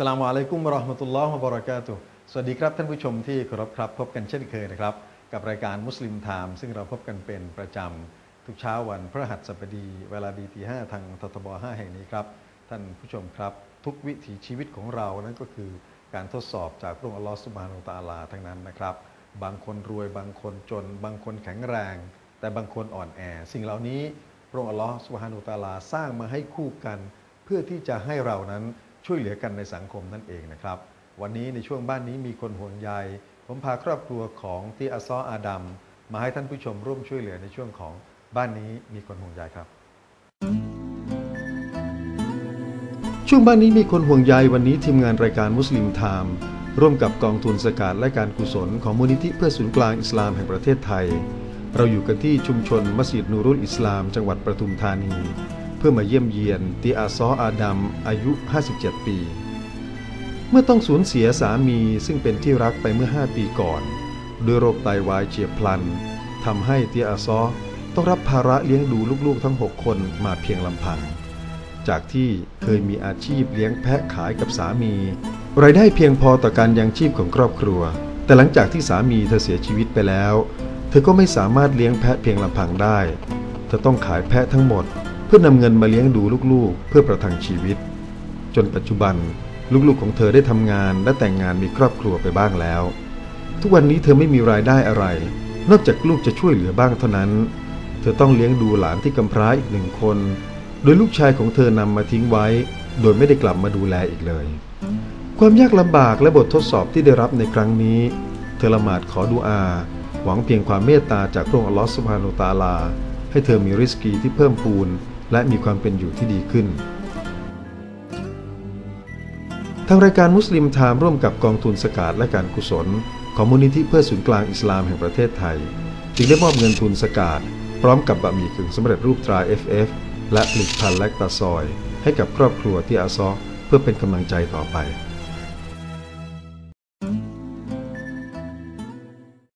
สลามอะลัยกุมราะห์มะตุลลอฮ์วะบะเราะกาตุสวัสดีครับท่านผู้ชมที่เคารพครับพบกันเช่นเคยนะครับ กับรายการมุสลิมไทม์ซึ่งเราพบกันเป็นประจำทุกเช้าวันพฤหัสบดี เวลาดีทีห้าทางททบ5แห่งนี้ครับ ท่านผู้ชมครับ ทุกวิถีชีวิตของเรานั้นก็คือการทดสอบจากพระองค์อัลลอฮฺสุบฮานุตะอาลาทั้งนั้นนะครับ บางคนรวยบางคนจน บางคนแข็งแรง แต่บางคนอ่อนแอ สิ่งเหล่านี้พระองค์อัลลอฮฺสุบฮานุตะอาลาสร้างมาให้คู่กัน เพื่อที่จะให้เรานั้น ช่วยเหลือกันในสังคมนั่นเองนะครับ วันนี้ในช่วงบ้านนี้มีคนห่วงใย ผมพาครอบครัวของตีอาซออาดัมมาให้ท่านผู้ชมร่วมช่วยเหลือในช่วงของบ้านนี้มีคนห่วงใยครับ ช่วงบ้านนี้มีคนห่วงใยวันนี้ทีมงานรายการมุสลิมไทม์ร่วมกับกองทุนสกาดและการกุศลของมูลนิธิเพื่อศูนย์กลางอิสลามแห่งประเทศไทย เราอยู่กันที่ชุมชนมัสยิดนูรุลอิสลาม จังหวัดประทุมธานี เพื่อมาเยี่ยมเยียนตีอาซออาดัมอายุ 57 ปี เมื่อต้องสูญเสียสามีซึ่งเป็นที่รักไปเมื่อ 5 ปีก่อนด้วยโรคไตวายเฉียบพลันทำให้ตีอาซอต้องรับภาระเลี้ยงดูลูกๆทั้ง 6 คนมาเพียงลำพัง จากที่เคยมีอาชีพเลี้ยงแพะขายกับสามี รายได้เพียงพอต่อการยังชีพของครอบครัว แต่หลังจากที่สามีเธอเสียชีวิตไปแล้ว เธอก็ไม่สามารถเลี้ยงแพะเพียงลำพังได้ เธอต้องขายแพะทั้งหมด เพื่อนำเงินมาเลี้ยงดูลูกๆ เพื่อประทังชีวิต จนปัจจุบันลูกๆของเธอได้ทำงานและแต่งงานมีครอบครัวไปบ้างแล้ว ทุกวันนี้เธอไม่มีรายได้อะไร นอกจากลูกจะช่วยเหลือบ้างเท่านั้น เธอต้องเลี้ยงดูหลานที่กำพร้าอีกหนึ่งคน โดยลูกชายของเธอนำมาทิ้งไว้ โดยไม่ได้กลับมาดูแลอีกเลย ความยากลำบากและบททดสอบที่ได้รับในครั้งนี้ เธอละหมาดขอดุอา หวังเพียงความเมตตาจากพระองค์อัลลอฮฺสุบฮานุตาลา ให้เธอมีริสกีที่เพิ่มพูน และมีความเป็นอยู่ที่ดีขึ้น ทางรายการมุสลิมไทม์ร่วมกับกองทุนสกาดและการกุศล ของมูลนิธิเพื่อศูนย์กลางอิสลามแห่งประเทศไทย จึงได้มอบเงินทุนสกาดพร้อมกับบะหมี่กึ่งสำเร็จรูปตรา FF และผลิตภัณฑ์แลคตาซอย ให้กับครอบครัวที่อาซอเพื่อเป็นกำลังใจต่อไป